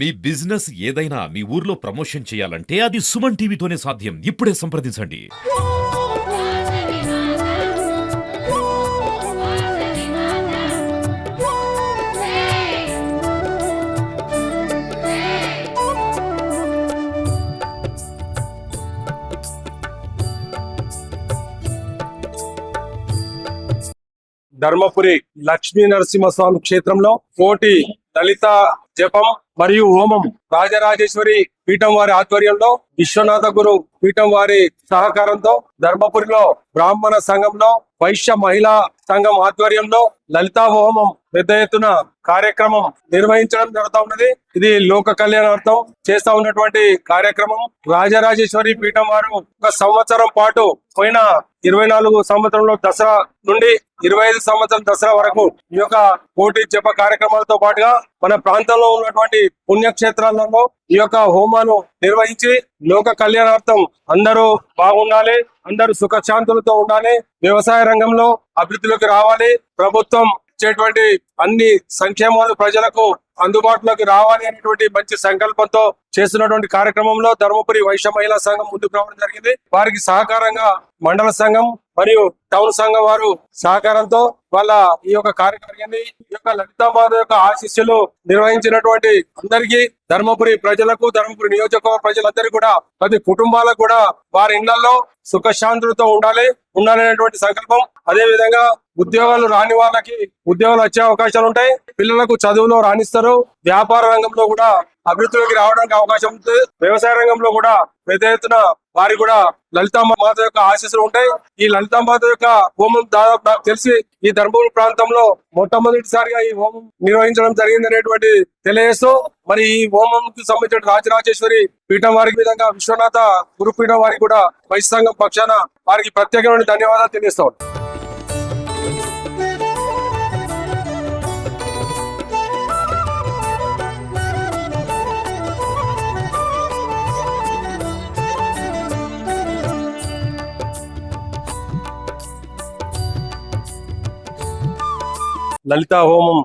మీ business ఏదైనా మీ ఊర్లో promotion చేయాలంటే అది సుమన్ టీవీతోనే సాధ్యం. ఇప్పుడే సంప్రదించండి. ధర్మపురి లక్ష్మీ నరసింహస్వామి క్షేత్రంలో కోటి దళిత జపం మరియు హోమం రాజరాజేశ్వరి పీఠం వారి ఆధ్వర్యంలో విశ్వనాథ గురు పీఠం వారి సహకారంతో ధర్మపురిలో బ్రాహ్మణ సంఘంలో వైశ్య మహిళా సంఘం ఆధ్వర్యంలో లలితా హోమం పెద్ద ఎత్తున కార్యక్రమం నిర్వహించడం జరుగుతూ ఉన్నది. ఇది లోక కళ్యాణార్థం చేస్తా ఉన్నటువంటి కార్యక్రమం. రాజరాజేశ్వరి పీఠం వారు ఒక సంవత్సరం పాటు పోయిన ఇరవై నాలుగు సంవత్సరంలో దసరా నుండి ఇరవై ఐదు సంవత్సరం దసరా వరకు ఈ యొక్క కోటి జప కార్యక్రమాలతో పాటుగా మన ప్రాంతంలో ఉన్నటువంటి పుణ్యక్షేత్రాలలో ఈ యొక్క హోమాను నిర్వహించి లోక కళ్యాణార్థం అందరూ బాగుండాలి అందరూ సుఖశాంతులతో ఉండాలి వ్యవసాయ రంగంలో అభివృద్ధిలోకి రావాలి ప్రభుత్వం ఇచ్చేటువంటి అన్ని సంక్షేమాలు ప్రజలకు అందుబాటులోకి రావాలి అనేటువంటి మంచి సంకల్పంతో చేస్తున్నటువంటి కార్యక్రమంలో ధర్మపురి వైశ్య మహిళా సంఘం ముందుకు రావడం జరిగింది. వారికి సహకారంగా మండల సంఘం మరియు టౌన్ సంఘం వారు సహకారంతో వాళ్ళ ఈ యొక్క కార్యక్రమాన్ని ఈ యొక్క లలితాబాద్ యొక్క ఆశీస్సులు నిర్వహించినటువంటి అందరికీ ధర్మపురి ప్రజలకు ధర్మపురి నియోజకవర్గ ప్రజలందరికీ కూడా ప్రతి కుటుంబాలకు కూడా వారి ఇళ్ళలో సుఖశాంతులతో ఉండాలి ఉండాలనేటువంటి సంకల్పం. అదే విధంగా ఉద్యోగాలు రాని వాళ్ళకి ఉద్యోగాలు వచ్చే అవకాశాలు ఉంటాయి. పిల్లలకు చదువులో రాణిస్తారు. వ్యాపార రంగంలో కూడా అభివృద్ధిలోకి రావడానికి అవకాశం ఉంటుంది వ్యవసాయ రంగంలో కూడా పెద్ద ఎత్తున వారి కూడా లలితాంబ మాత యొక్క ఆశీస్సులు ఉంటాయి. ఈ లలితాంబాత యొక్క హోమం దాదాపు నాకు తెలిసి ఈ ధర్మపురి ప్రాంతంలో మొట్టమొదటిసారిగా ఈ హోమం నిర్వహించడం జరిగింది అనేటువంటి తెలియజేస్తూ మరి ఈ హోమం కు సంబంధించిన రాజరాజేశ్వరి పీఠం వారికి విధంగా విశ్వనాథ గురుపీఠం వారికి కూడా వైశ్య సంఘం పక్షాన వారికి ప్రత్యేకమైన ధన్యవాదాలు తెలియజేస్తాం లలితా హోమం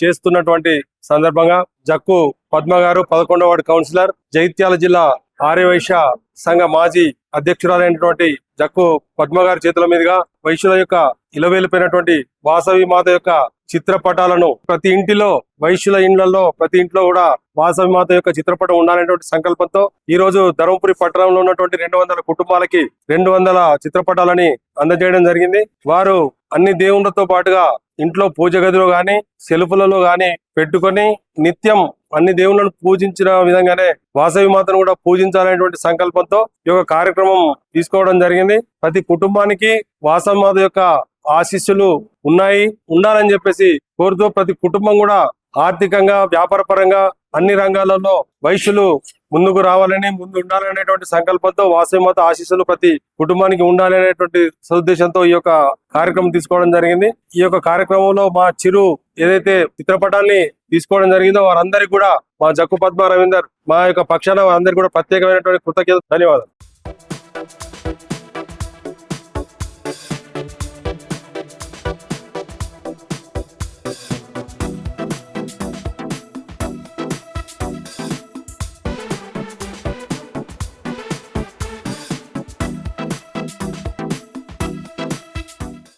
చేస్తున్నటువంటి సందర్భంగా జక్కు పద్మ గారు పదకొండవ వార్డు కౌన్సిలర్ జైత్యాల జిల్లా ఆర్యవైశ్య సంఘ మాజీ అధ్యక్షురాలైనటువంటి జక్కు పద్మ గారి చేతుల మీదుగా వైశ్యుల యొక్క ఇలవేలిపోయినటువంటి వాసవి మాత యొక్క చిత్రపటాలను ప్రతి ఇంటిలో వైశ్యుల ఇండ్లలో ప్రతి ఇంట్లో కూడా వాసవి మాత యొక్క చిత్రపటం ఉండాలనేటువంటి సంకల్పంతో ఈ రోజు ధర్మపురి పట్టణంలో ఉన్నటువంటి రెండు వందల కుటుంబాలకి రెండు వందల చిత్రపటాలని అందజేయడం జరిగింది. వారు అన్ని దేవుళ్ళతో పాటుగా ఇంట్లో పూజ గదిలో గాని సెల్ఫులలో గాని పెట్టుకొని నిత్యం అన్ని దేవుళ్ళను పూజించిన విధంగానే వాసవి మాతను కూడా పూజించాలనేటువంటి సంకల్పంతో ఈ యొక్క కార్యక్రమం తీసుకోవడం జరిగింది. ప్రతి కుటుంబానికి వాసవి మాత యొక్క ఆశీస్సులు ఉన్నాయి. ఉండాలని చెప్పేసి కోరుతూ ప్రతి కుటుంబం కూడా ఆర్థికంగా వ్యాపార పరంగా అన్ని రంగాలలో వైశ్యులు ముందుకు రావాలని ముందు ఉండాలనేటువంటి సంకల్పంతో వాసవిమాత ఆశీస్సులు ప్రతి కుటుంబానికి ఉండాలనేటువంటి సదుద్దేశంతో ఈ యొక్క కార్యక్రమం తీసుకోవడం జరిగింది. ఈ యొక్క కార్యక్రమంలో మా చిరు ఏదైతే చిత్రపటాన్ని తీసుకోవడం జరిగిందో వారందరికీ కూడా మా జక్కు పద్మ రవీందర్ మా యొక్క పక్షాన వారందరికీ కూడా ప్రత్యేకమైనటువంటి కృతజ్ఞత ధన్యవాదాలు.